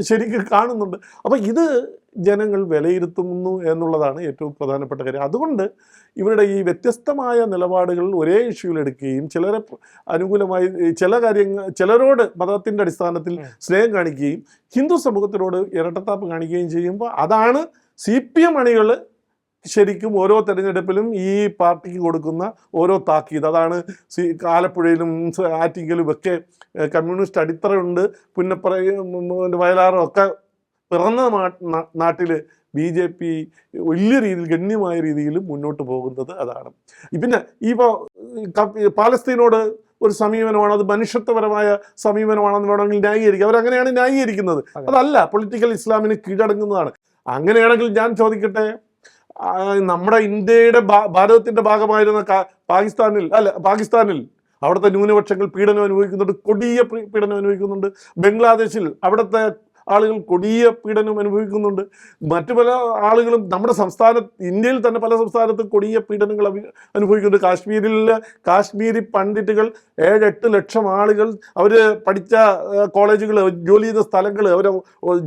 ശരിക്കും കാണുന്നുണ്ട്. അപ്പം ഇത് ജനങ്ങൾ വിലയിരുത്തുന്നു എന്നുള്ളതാണ് ഏറ്റവും പ്രധാനപ്പെട്ട കാര്യം. അതുകൊണ്ട് ഇവരുടെ ഈ വ്യത്യസ്തമായ നിലപാടുകൾ ഒരേ ഇഷ്യൂവിൽ എടുക്കുകയും ചിലരെ അനുകൂലമായി ചില കാര്യങ്ങൾ ചിലരോട് മതത്തിന്റെ അടിസ്ഥാനത്തിൽ സ്നേഹം കാണിക്കുകയും ഹിന്ദു സമൂഹത്തിനോട് ഇരട്ടത്താപ്പ് കാണിക്കുകയും ചെയ്യുമ്പോൾ അതാണ് സി പി എം അണികൾ ശരിക്കും ഓരോ തെരഞ്ഞെടുപ്പിലും ഈ പാർട്ടിക്ക് കൊടുക്കുന്ന ഓരോ താക്കീത്. അതാണ് സി ആലപ്പുഴയിലും ആറ്റിങ്കലും ഒക്കെ കമ്മ്യൂണിസ്റ്റ് അടിത്തറയുണ്ട് പുന്നപ്പറയും വയലാറും ഒക്കെ പിറന്ന നാട്ടിൽ ബി ജെ പി വലിയ രീതിയിൽ ഗണ്യമായ രീതിയിൽ മുന്നോട്ട് പോകുന്നത് അതാണ്. പിന്നെ ഇപ്പോൾ പാലസ്തീനോട് ഒരു സമീപനമാണ് അത് മനുഷ്യത്വപരമായ സമീപനമാണെന്ന് വേണമെങ്കിൽ ന്യായീകരിക്കുക അവരങ്ങനെയാണ് ന്യായീകരിക്കുന്നത്. അതെ. അതല്ല പൊളിറ്റിക്കൽ ഇസ്ലാമിന് കീഴടങ്ങുന്നതാണ്. അങ്ങനെയാണെങ്കിൽ ഞാൻ ചോദിക്കട്ടെ നമ്മുടെ ഇന്ത്യയുടെ ഭാരതത്തിന്റെ ഭാഗമായിരുന്ന പാകിസ്ഥാനിൽ അല്ല പാകിസ്ഥാനിൽ അവിടുത്തെ ന്യൂനപക്ഷങ്ങൾ പീഡനം അനുഭവിക്കുന്നുണ്ട് കൊടിയ പീഡനം അനുഭവിക്കുന്നുണ്ട്. ബംഗ്ലാദേശിൽ അവിടുത്തെ ആളുകൾ കൊടിയ പീഡനം അനുഭവിക്കുന്നുണ്ട്. മറ്റു പല ആളുകളും നമ്മുടെ സംസ്ഥാന ഇന്ത്യയിൽ തന്നെ പല സംസ്ഥാനത്തും കൊടിയ പീഡനങ്ങൾ അനുഭവിക്കുന്നുണ്ട്. കാശ്മീരിലെ കാശ്മീരി പണ്ഡിറ്റുകൾ ഏഴെട്ട് ലക്ഷം ആളുകൾ അവർ പഠിച്ച കോളേജുകൾ ജോലി ചെയ്ത സ്ഥലങ്ങൾ അവർ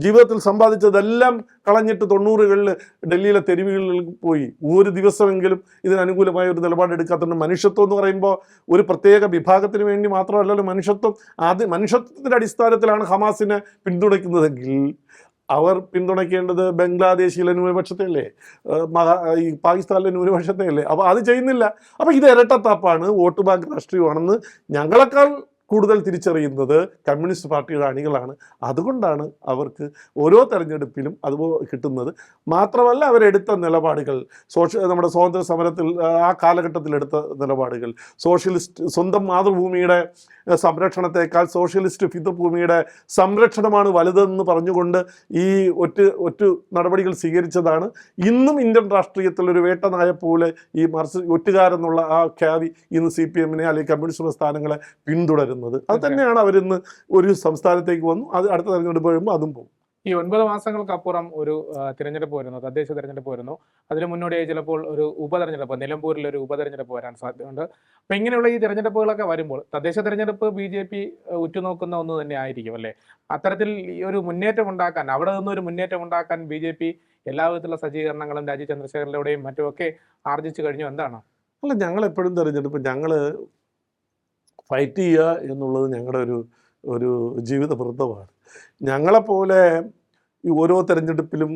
ജീവിതത്തിൽ സമ്പാദിച്ചതെല്ലാം കളഞ്ഞിട്ട് തൊണ്ണൂറുകളിൽ ഡൽഹിയിലെ തെരുവുകളിൽ പോയി. ഒരു ദിവസമെങ്കിലും ഇതിനനുകൂലമായ ഒരു നിലപാടെടുക്കാത്തതുകൊണ്ട് മനുഷ്യത്വം എന്ന് പറയുമ്പോൾ ഒരു പ്രത്യേക വിഭാഗത്തിന് വേണ്ടി മാത്രമല്ലല്ലോ മനുഷ്യത്വം. ആദ്യ മനുഷ്യത്വത്തിന്റെ അടിസ്ഥാനത്തിലാണ് ഹമാസിനെ പിന്തുണയ്ക്കുന്നതെങ്കിൽ അവർ പിന്തുണയ്ക്കേണ്ടത് ബംഗ്ലാദേശിലെ ന്യൂനപക്ഷത്തെ അല്ലേ മഹാ- ഈ പാകിസ്ഥാനിലെ ന്യൂനപക്ഷത്തെ അല്ലേ അപ്പോൾ അത് ചെയ്യുന്നില്ല. അപ്പോൾ ഇത് ഇരട്ടത്താപ്പാണ്. വോട്ട് ബാങ്ക് രാഷ്ട്രീയമാണെന്ന് ഞങ്ങളെക്കാൾ കൂടുതൽ തിരിച്ചറിയുന്നത് കമ്മ്യൂണിസ്റ്റ് പാർട്ടിയുടെ അണികളാണ്. അതുകൊണ്ടാണ് അവർക്ക് ഓരോ തെരഞ്ഞെടുപ്പിലും അത് കിട്ടുന്നത്. മാത്രമല്ല അവരെടുത്ത നിലപാടുകൾ സോഷ്യ നമ്മുടെ സ്വാതന്ത്ര്യ സമരത്തിൽ ആ, കാലഘട്ടത്തിൽ എടുത്ത നിലപാടുകൾ. സോഷ്യലിസ്റ്റ് സ്വന്തം മാതൃഭൂമിയുടെ സംരക്ഷണത്തേക്കാൾ സോഷ്യലിസ്റ്റ് പിതൃഭൂമിയുടെ സംരക്ഷണമാണ് വലുതെന്ന് പറഞ്ഞുകൊണ്ട് ഈ ഒറ്റ ഒറ്റ നടപടികൾ സ്വീകരിച്ചതാണ്. ഇന്നും ഇന്ത്യൻ രാഷ്ട്രീയത്തിൽ ഒരു വേട്ടനായ പോലെ ഈ മർസ് ഒറ്റുകാരെന്നുള്ള ആ ഖ്യാതി ഇന്ന് സി പി എമ്മിനെ അല്ലെങ്കിൽ കമ്മ്യൂണിസ്റ്റ് പ്രസ്ഥാനങ്ങളെ പിന്തുടരുന്നത് അത് തന്നെയാണ് അവരിന്ന് ഒരു സംസ്ഥാനത്തേക്ക് വന്നു അത് അടുത്ത തെരഞ്ഞെടുപ്പ് കഴിയുമ്പോൾ അതും പോകും. ഈ ഒൻപത് മാസങ്ങൾക്കപ്പുറം ഒരു തിരഞ്ഞെടുപ്പ് വരുന്നു തദ്ദേശ തിരഞ്ഞെടുപ്പ് വരുന്നു. അതിന് മുന്നോടിയായി ചിലപ്പോൾ ഒരു ഉപതെരഞ്ഞെടുപ്പ് നിലമ്പൂരിൽ ഒരു ഉപതെരഞ്ഞെടുപ്പ് വരാൻ സാധ്യതയുണ്ട്. അപ്പൊ ഇങ്ങനെയുള്ള ഈ തിരഞ്ഞെടുപ്പുകളൊക്കെ വരുമ്പോൾ തദ്ദേശ തിരഞ്ഞെടുപ്പ് ബി ജെ പി ഉറ്റുനോക്കുന്ന ഒന്ന് തന്നെ ആയിരിക്കും അല്ലേ? അത്തരത്തിൽ ഈ ഒരു മുന്നേറ്റം ഉണ്ടാക്കാൻ അവിടെ നിന്ന് ഒരു മുന്നേറ്റം ഉണ്ടാക്കാൻ ബി ജെ പി എല്ലാ വിധത്തിലുള്ള സജ്ജീകരണങ്ങളും രാജീവ് ചന്ദ്രശേഖരനിലൂടെയും മറ്റുമൊക്കെ ആർജിച്ചു കഴിഞ്ഞു എന്താണ്? അല്ല ഞങ്ങൾ എപ്പോഴും തെരഞ്ഞെടുപ്പ് ഞങ്ങൾ ഫൈറ്റ് ചെയ്യുക എന്നുള്ളത് ഞങ്ങളുടെ ഒരു ഒരു ജീവിത വൃത്തമാണ്. ഞങ്ങളെപ്പോലെ ഈ ഓരോ തെരഞ്ഞെടുപ്പിലും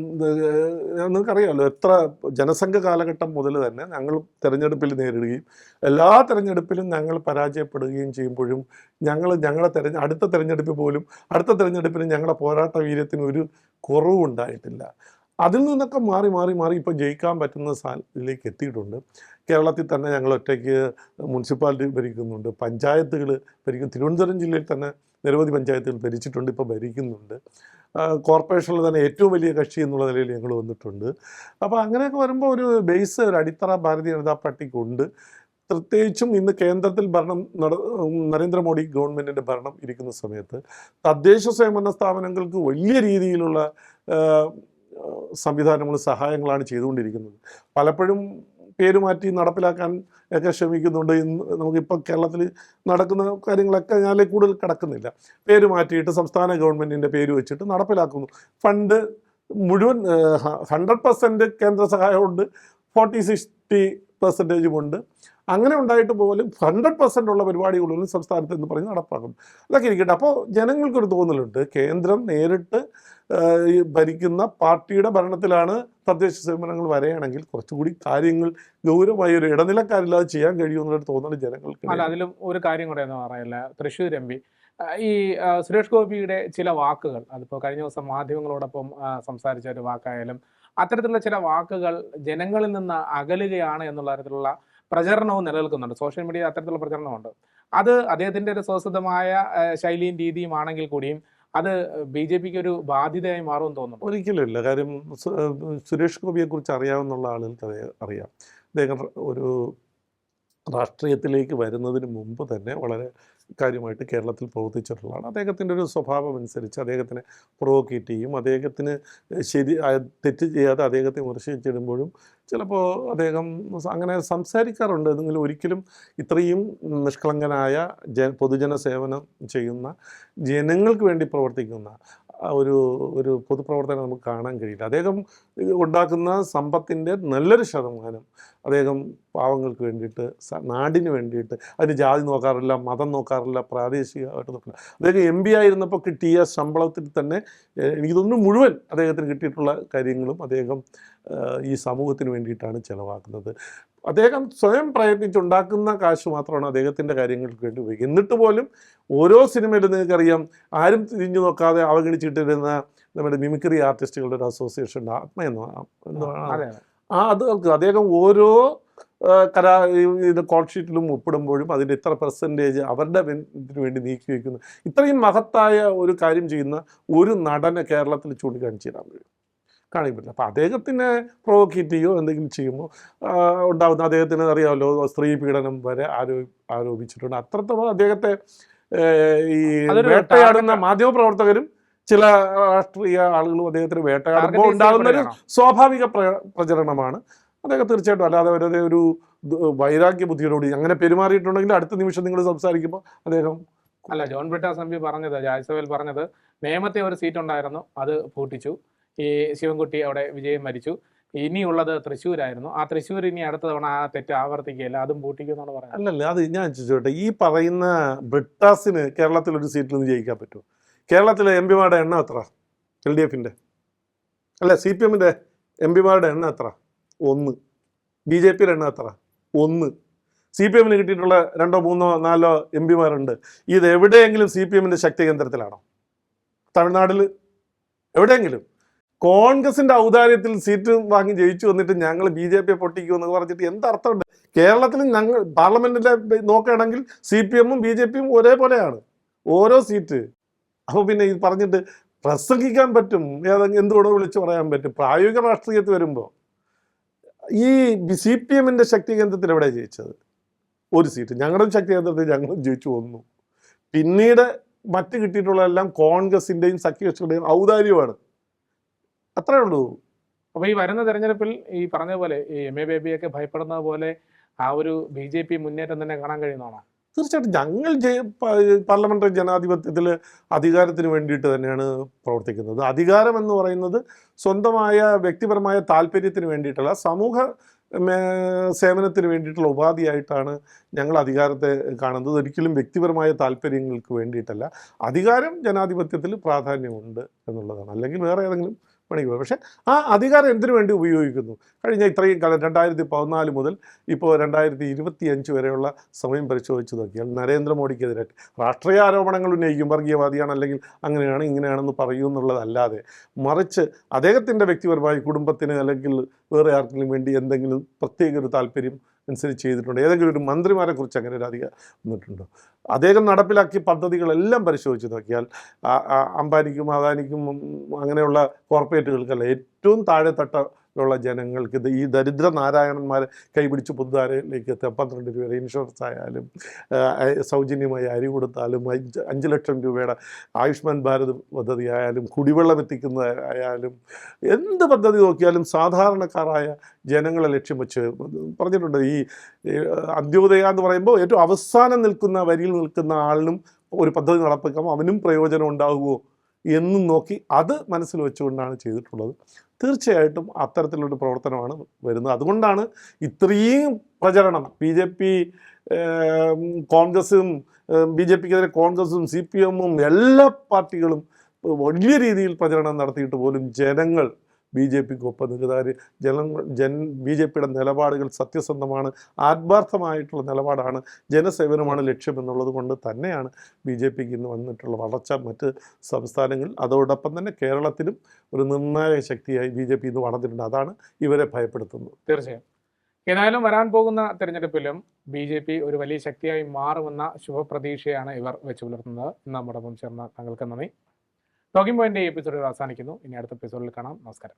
നിങ്ങൾക്കറിയാമല്ലോ എത്ര ജനസംഘ കാലഘട്ടം മുതൽ തന്നെ ഞങ്ങൾ തിരഞ്ഞെടുപ്പിൽ നേരിടുകയും എല്ലാ തിരഞ്ഞെടുപ്പിലും ഞങ്ങൾ പരാജയപ്പെടുകയും ചെയ്യുമ്പോഴും ഞങ്ങൾ ഞങ്ങളുടെ തെരഞ്ഞ അടുത്ത തിരഞ്ഞെടുപ്പ് പോലും അടുത്ത തിരഞ്ഞെടുപ്പിന് ഞങ്ങളുടെ പോരാട്ട വീര്യത്തിന് ഒരു കുറവുണ്ടായിട്ടില്ല. അതിൽ നിന്നൊക്കെ മാറി മാറി മാറി ഇപ്പോൾ ജയിക്കാൻ പറ്റുന്ന സ്ഥലത്തിലേക്ക് എത്തിയിട്ടുണ്ട്. കേരളത്തിൽ തന്നെ ഞങ്ങൾ ഒറ്റയ്ക്ക് മുനിസിപ്പാലിറ്റി ഭരിക്കുന്നുണ്ട്. പഞ്ചായത്തുകൾ ഭരിക്കും. തിരുവനന്തപുരം ജില്ലയിൽ തന്നെ നിരവധി പഞ്ചായത്തുകൾ ഭരിച്ചിട്ടുണ്ട് ഇപ്പോൾ ഭരിക്കുന്നുണ്ട്. കോർപ്പറേഷനിൽ തന്നെ ഏറ്റവും വലിയ കക്ഷി എന്നുള്ള നിലയിൽ ഞങ്ങൾ വന്നിട്ടുണ്ട്. അപ്പോൾ അങ്ങനെയൊക്കെ വരുമ്പോൾ ഒരു ബേസ് ഒരു അടിത്തറ ഭാരതീയ ജനതാ പാർട്ടിക്കുണ്ട്. പ്രത്യേകിച്ചും ഇന്ന് കേന്ദ്രത്തിൽ ഭരണം നട നരേന്ദ്രമോദി ഗവൺമെന്റിന്റെ ഭരണം ഇരിക്കുന്ന സമയത്ത് തദ്ദേശ സ്വയംഭരണ സ്ഥാപനങ്ങൾക്ക് വലിയ രീതിയിലുള്ള സംവിധാനങ്ങളും സഹായങ്ങളാണ് ചെയ്തുകൊണ്ടിരിക്കുന്നത്. പലപ്പോഴും പേര് മാറ്റി നടപ്പിലാക്കാൻ ഒക്കെ ശ്രമിക്കുന്നുണ്ട്. ഇന്ന് നമുക്കിപ്പോൾ കേരളത്തിൽ നടക്കുന്ന കാര്യങ്ങളൊക്കെ ഞാൻ കൂടുതൽ കിടക്കുന്നില്ല. പേര് മാറ്റിയിട്ട് സംസ്ഥാന ഗവൺമെന്റിന്റെ പേര് വെച്ചിട്ട് നടപ്പിലാക്കുന്നു. ഫണ്ട് മുഴുവൻ ഹൺഡ്രഡ് പെർസെന്റ് കേന്ദ്ര സഹായമുണ്ട്. ഫോർട്ടി സിക്സ്റ്റി പെർസെന്റേജും ഉണ്ട്. അങ്ങനെ ഉണ്ടായിട്ട് പോലും ഹൺഡ്രഡ് പെർസെന്റ് ഉള്ള പരിപാടികളൊന്നും സംസ്ഥാനത്ത് എന്ന് പറഞ്ഞ് നടപ്പാക്കും. അതൊക്കെ ഇരിക്കട്ടെ. അപ്പോൾ ജനങ്ങൾക്കൊരു തോന്നലുണ്ട്. കേന്ദ്രം നേരിട്ട് ഭരിക്കുന്ന പാർട്ടിയുടെ ഭരണത്തിലാണ് തദ്ദേശ സ്വയംഭരണങ്ങൾ വരികയാണെങ്കിൽ കുറച്ചുകൂടി കാര്യങ്ങൾ ഗൗരവമായ ഒരു ഇടനിലക്കാരില്ലാതെ ചെയ്യാൻ കഴിയുമെന്നൊരു തോന്നൽ ജനങ്ങൾക്ക് അല്ല അതിലും ഒരു കാര്യം കൂടെ എന്ന് പറയല്ല തൃശ്ശൂർ എം പി. ഈ സുരേഷ് ഗോപിയുടെ ചില വാക്കുകൾ അതിപ്പോൾ കഴിഞ്ഞ ദിവസം മാധ്യമങ്ങളോടൊപ്പം സംസാരിച്ച ഒരു വാക്കായാലും അത്തരത്തിലുള്ള ചില വാക്കുകൾ ജനങ്ങളിൽ നിന്ന് അകലുകയാണ് എന്നുള്ള തരത്തിലുള്ള പ്രചരണവും നിലനിൽക്കുന്നുണ്ട്. സോഷ്യൽ മീഡിയ അത്തരത്തിലുള്ള പ്രചരണമുണ്ട്. അത് അദ്ദേഹത്തിന്റെ ഒരു സ്വസ്ഥമായ ആ, ശൈലിയും രീതിയും ആണെങ്കിൽ കൂടിയും അത് ബി ജെ പിക്ക് ഒരു ബാധ്യതയായി മാറുമെന്ന് തോന്നുന്നു ഒരിക്കലും ഇല്ല. കാര്യം സുരേഷ് ഗോപിയെ കുറിച്ച് അറിയാവുന്ന ആളുകൾക്ക് അറിയാം. അദ്ദേഹം ഒരു രാഷ്ട്രീയത്തിലേക്ക് വരുന്നതിന് മുമ്പ് തന്നെ വളരെ കാര്യമായിട്ട് കേരളത്തിൽ പ്രവർത്തിച്ചിട്ടുള്ളതാണ്. അദ്ദേഹത്തിന്റെ ഒരു സ്വഭാവം അനുസരിച്ച് അദ്ദേഹത്തിനെ പ്രൊവോക്കേറ്റ് ചെയ്യും. അദ്ദേഹത്തിന് ശരി തെറ്റ് ചെയ്യാതെ അദ്ദേഹത്തെ വിമർശിച്ചിടുമ്പോഴും ചിലപ്പോൾ അദ്ദേഹം അങ്ങനെ സംസാരിക്കാറുണ്ട്. എന്നെങ്കിലും ഒരിക്കലും ഇത്രയും നിഷ്കളങ്കനായ ജ പൊതുജന സേവനം ചെയ്യുന്ന ജനങ്ങൾക്ക് വേണ്ടി പ്രവർത്തിക്കുന്ന ഒരു ഒരു പൊതുപ്രവർത്തനം നമുക്ക് കാണാൻ കഴിയില്ല. അദ്ദേഹം ഉണ്ടാക്കുന്ന സമ്പത്തിന്റെ നല്ലൊരു ശതമാനം അദ്ദേഹം പാവങ്ങൾക്ക് വേണ്ടിയിട്ട് നാടിന് വേണ്ടിയിട്ട് അതിന് ജാതി നോക്കാറില്ല മതം നോക്കാറില്ല പ്രാദേശികമായിട്ട് നോക്കില്ല അദ്ദേഹം എം പി ആയിരുന്നപ്പോൾ കിട്ടിയ ശമ്പളത്തിൽ തന്നെ എനിക്ക് തോന്നുന്നു മുഴുവൻ അദ്ദേഹത്തിന് കിട്ടിയിട്ടുള്ള കാര്യങ്ങളും അദ്ദേഹം ഈ സമൂഹത്തിന് വേണ്ടിയിട്ടാണ് ചിലവാക്കുന്നത്. അദ്ദേഹം സ്വയം പ്രയത്നിച്ചുണ്ടാക്കുന്ന കാശ് മാത്രമാണ് അദ്ദേഹത്തിന്റെ കാര്യങ്ങൾക്ക് വേണ്ടി ഉപയോഗിക്കുക. എന്നിട്ട് പോലും ഓരോ സിനിമയിലും നിങ്ങൾക്കറിയാം ആരും തിരിഞ്ഞു നോക്കാതെ അവഗണിച്ചിട്ടിരുന്ന നമ്മുടെ മിമിക്രി ആർട്ടിസ്റ്റുകളുടെ ഒരു അസോസിയേഷൻ ആത്മ എന്ന് എന്തോ അതെ ആ അത് അദ്ദേഹം ഓരോ കലാ കരാ ഇത് കോൾഷീറ്റിലും ഒപ്പിടുമ്പോഴും അതിന്റെ ഇത്ര പെർസെന്റേജ് അവരുടെ ഇതിനു വേണ്ടി നീക്കി വയ്ക്കുന്നു ഇത്രയും മഹത്തായ ഒരു കാര്യം ചെയ്യുന്ന ഒരു നടനെ കേരളത്തിൽ ചൂണ്ടിക്കാണിച്ചു തരാൻ കഴിയും. കാണിക്കാൻ പറ്റില്ല അപ്പോൾ അദ്ദേഹത്തിനെ പ്രൊവോക്കേറ്റ് ചെയ്യോ എന്തെങ്കിലും ചെയ്യുമോ? ഉണ്ടാകുന്ന അദ്ദേഹത്തിന് അറിയാമല്ലോ സ്ത്രീ പീഡനം വരെ ആരോ ആരോപിച്ചിട്ടുണ്ട്. അത്രത്തോളം അദ്ദേഹത്തെ ഈ വേട്ടയാടുന്ന മാധ്യമപ്രവർത്തകരും ചില രാഷ്ട്രീയ ആളുകളും അദ്ദേഹത്തിന് വേട്ടയാടുമ്പോൾ ഉണ്ടാകുന്ന ഒരു സ്വാഭാവിക പ്ര- പ്രചരണമാണ്. അദ്ദേഹം തീർച്ചയായിട്ടും അല്ലാതെ വെറുതെ ഒരു വൈരാഗ്യ ബുദ്ധിയോടുകൂടി അങ്ങനെ പെരുമാറിയിട്ടുണ്ടെങ്കിൽ അടുത്ത നിമിഷം നിങ്ങൾ സംസാരിക്കുമ്പോൾ അദ്ദേഹം അല്ല ജോൺ ബ്രിട്ടാസ് എം പി പറഞ്ഞത് രാജ്യസഭയിൽ പറഞ്ഞത് നേമത്തെ ഒരു സീറ്റ് ഉണ്ടായിരുന്നു അത് പൂട്ടിച്ചു. ഈ ശിവൻകുട്ടി അവിടെ വിജയം മരിച്ചു ഇനിയുള്ളത് തൃശ്ശൂരായിരുന്നു. ആ തൃശ്ശൂർ ഇനി അടുത്ത തവണ ആ തെറ്റ് ആവർത്തിക്കുകയില്ല. അതും പൂട്ടിക്കുന്നു പറയുന്നത്. അല്ലല്ല അത് ഞാൻ ചോദിച്ചോട്ടെ. ഈ പറയുന്ന ബ്രിട്ടാസിന് കേരളത്തിൽ ഒരു സീറ്റിൽ നിന്ന് ജയിക്കാൻ പറ്റുമോ? കേരളത്തിലെ എം പിമാരുടെ എണ്ണം എത്ര? എൽ ഡി എഫിന്റെ അല്ല സി പി എമ്മിന്റെ എം പിമാരുടെ എണ്ണം എത്ര? ഒന്ന്. ബി ജെ പിയുടെ എണ്ണം എത്ര? ഒന്ന്. സി പി എമ്മിന് കിട്ടിയിട്ടുള്ള രണ്ടോ മൂന്നോ നാലോ എം പിമാരുണ്ട്. ഇത് എവിടെയെങ്കിലും സി പി എമ്മിന്റെ ശക്തി കേന്ദ്രത്തിലാണോ? തമിഴ്നാട്ടിൽ എവിടെയെങ്കിലും? കോൺഗ്രസിന്റെ ഔദാര്യത്തിൽ സീറ്റ് വാങ്ങി ജയിച്ചു വന്നിട്ട് ഞങ്ങൾ ബി ജെ പിയെ പൊട്ടിക്കുമെന്ന് പറഞ്ഞിട്ട് എന്തർത്ഥമുണ്ട് കേരളത്തിൽ ഞങ്ങൾ പാർലമെന്റിലെ നോക്കുകയാണെങ്കിൽ സി പി എമ്മും ബി ജെ പിയും ഒരേപോലെയാണ്. ഓരോ സീറ്റ്. അപ്പോൾ പിന്നെ ഇത് പറഞ്ഞിട്ട് പ്രസംഗിക്കാൻ പറ്റും. ഏതെങ്കിലും എന്തുകൊണ്ട് വിളിച്ചു പറയാൻ പറ്റും? പ്രായോഗിക രാഷ്ട്രീയത്തിൽ വരുമ്പോൾ ഈ സി പി എമ്മിന്റെ ശക്തി കേന്ദ്രത്തിൽ എവിടെ ജയിച്ചത്? ഒരു സീറ്റ്. ഞങ്ങളുടെ ശക്തി കേന്ദ്രത്തിൽ ഞങ്ങളും ജയിച്ചു വന്നു. പിന്നീട് മറ്റ് കിട്ടിയിട്ടുള്ളതെല്ലാം കോൺഗ്രസിന്റെയും സഖ്യകക്ഷികളുടെയും ഔദാര്യമാണ്. അത്രേ ഉള്ളൂ. അപ്പൊ ഈ വരുന്ന തെരഞ്ഞെടുപ്പിൽ ഈ പറഞ്ഞ പോലെ ഈ എം എ ബേബിയൊക്കെ ഭയപ്പെടുന്ന പോലെ ആ ഒരു ബി ജെ പി മുന്നേറ്റം തന്നെ കാണാൻ കഴിയുന്നതാണോ? തീർച്ചയായിട്ടും ഞങ്ങൾ പാർലമെന്ററി ജനാധിപത്യത്തിൽ അധികാരത്തിന് വേണ്ടിയിട്ട് തന്നെയാണ് പ്രവർത്തിക്കുന്നത്. അധികാരം എന്ന് പറയുന്നത് സ്വന്തമായ വ്യക്തിപരമായ താല്പര്യത്തിന് വേണ്ടിയിട്ടുള്ള സമൂഹ സേവനത്തിന് വേണ്ടിയിട്ടുള്ള ഉപാധിയായിട്ടാണ് ഞങ്ങൾ അധികാരത്തെ കാണുന്നത്. ഒരിക്കലും വ്യക്തിപരമായ താല്പര്യങ്ങൾക്ക് വേണ്ടിയിട്ടല്ല. അധികാരം ജനാധിപത്യത്തിൽ പ്രാധാന്യമുണ്ട് എന്നുള്ളതാണ്. അല്ലെങ്കിൽ വേറെ ഏതെങ്കിലും പോകും പക്ഷേ ആ അധികാരം എന്തിനു വേണ്ടി ഉപയോഗിക്കുന്നു? കഴിഞ്ഞ ഇത്രയും കാലം രണ്ടായിരത്തി പതിനാല് മുതൽ ഇപ്പോൾ രണ്ടായിരത്തി ഇരുപത്തി അഞ്ച് വരെയുള്ള സമയം പരിശോധിച്ച് നോക്കിയാൽ നരേന്ദ്രമോദിക്കെതിരെ രാഷ്ട്രീയ ആരോപണങ്ങൾ ഉന്നയിക്കും വർഗീയവാദിയാണ് അല്ലെങ്കിൽ അങ്ങനെയാണ് ഇങ്ങനെയാണെന്ന് പറയൂ എന്നുള്ളതല്ലാതെ മറിച്ച് അദ്ദേഹത്തിന്റെ വ്യക്തിപരമായി കുടുംബത്തിന് അല്ലെങ്കിൽ വേറെ ആർക്കെങ്കിലും വേണ്ടി എന്തെങ്കിലും പ്രത്യേക ഒരു താല്പര്യം അനുസരിച്ച് ചെയ്തിട്ടുണ്ട്. ഏതെങ്കിലും ഒരു മന്ത്രിമാരെ കുറിച്ച് അങ്ങനെ ഒരു അധികം വന്നിട്ടുണ്ടോ? അദ്ദേഹം നടപ്പിലാക്കിയ പദ്ധതികളെല്ലാം പരിശോധിച്ച് നോക്കിയാൽ അംബാനിക്കും അദാനിക്കും അങ്ങനെയുള്ള കോർപ്പറേറ്റുകൾക്കല്ല ഏറ്റവും താഴെത്തട്ടുള്ള ജനങ്ങൾക്ക് ഇത് ഈ ദരിദ്ര നാരായണന്മാരെ കൈപിടിച്ച് പൊതുധാരയിലേക്ക് എത്താം പന്ത്രണ്ട് രൂപയുടെ ഇൻഷുറൻസ് ആയാലും സൗജന്യമായി അരി കൊടുത്താലും അഞ്ച് അഞ്ച് ലക്ഷം രൂപയുടെ ആയുഷ്മാൻ ഭാരത് പദ്ധതി ആയാലും കുടിവെള്ളം എത്തിക്കുന്നതായാലും എന്ത് പദ്ധതി നോക്കിയാലും സാധാരണക്കാരായ ജനങ്ങളെ ലക്ഷ്യം വെച്ച് പറഞ്ഞിട്ടുണ്ട്. ഈ, അന്ത്യോദയ എന്ന് പറയുമ്പോൾ ഏറ്റവും അവസാനം നിൽക്കുന്ന വരിയിൽ നിൽക്കുന്ന ആളിനും ഒരു പദ്ധതി നടപ്പിക്കാം അവനും പ്രയോജനം ഉണ്ടാകുമോ എന്നും നോക്കി അത് മനസ്സിൽ വെച്ചുകൊണ്ടാണ് ചെയ്തിട്ടുള്ളത്. തീർച്ചയായിട്ടും അത്തരത്തിലൊരു പ്രവർത്തനമാണ് വരുന്നത്. അതുകൊണ്ടാണ് ഇത്രയും പ്രചരണം. ബി ജെ പി കോൺഗ്രസും ബി ജെ പിക്കെതിരെ കോൺഗ്രസും സി പി എമ്മും എല്ലാ പാർട്ടികളും വലിയ രീതിയിൽ പ്രചരണം നടത്തിയിട്ട് പോലും ജനങ്ങൾ ബി ജെ പിക്ക് ഒപ്പം നിൽക്കുന്ന ജനങ്ങൾ ജൻ ബി ജെ പിയുടെ നിലപാടുകൾ സത്യസന്ധമാണ് ആത്മാർത്ഥമായിട്ടുള്ള നിലപാടാണ് ജനസേവനമാണ് ലക്ഷ്യമെന്നുള്ളത് കൊണ്ട് തന്നെയാണ് ബി ജെ പിക്ക് ഇന്ന് വന്നിട്ടുള്ള വളർച്ച. മറ്റ് സംസ്ഥാനങ്ങളിൽ അതോടൊപ്പം തന്നെ കേരളത്തിലും ഒരു നിർണായക ശക്തിയായി ബി ജെ പി ഇന്ന് വളർന്നിട്ടുണ്ട്. അതാണ് ഇവരെ ഭയപ്പെടുത്തുന്നത്. തീർച്ചയായും. ഏതായാലും വരാൻ പോകുന്ന തെരഞ്ഞെടുപ്പിലും ബി ജെ പി ഒരു വലിയ ശക്തിയായി മാറുമെന്ന ശുഭപ്രതീക്ഷയാണ് ഇവർ വെച്ചു പുലർത്തുന്നത് നമ്മുടെ ഒപ്പം ചേർന്ന താങ്കൾക്ക് നന്ദി. ടോക്കിംഗ് പോയിന്റ് എപ്പിസോഡ് അവസാനിക്കുന്നു. ഇനി അടുത്ത എപ്പിസോഡിൽ കാണാം. നമസ്കാരം.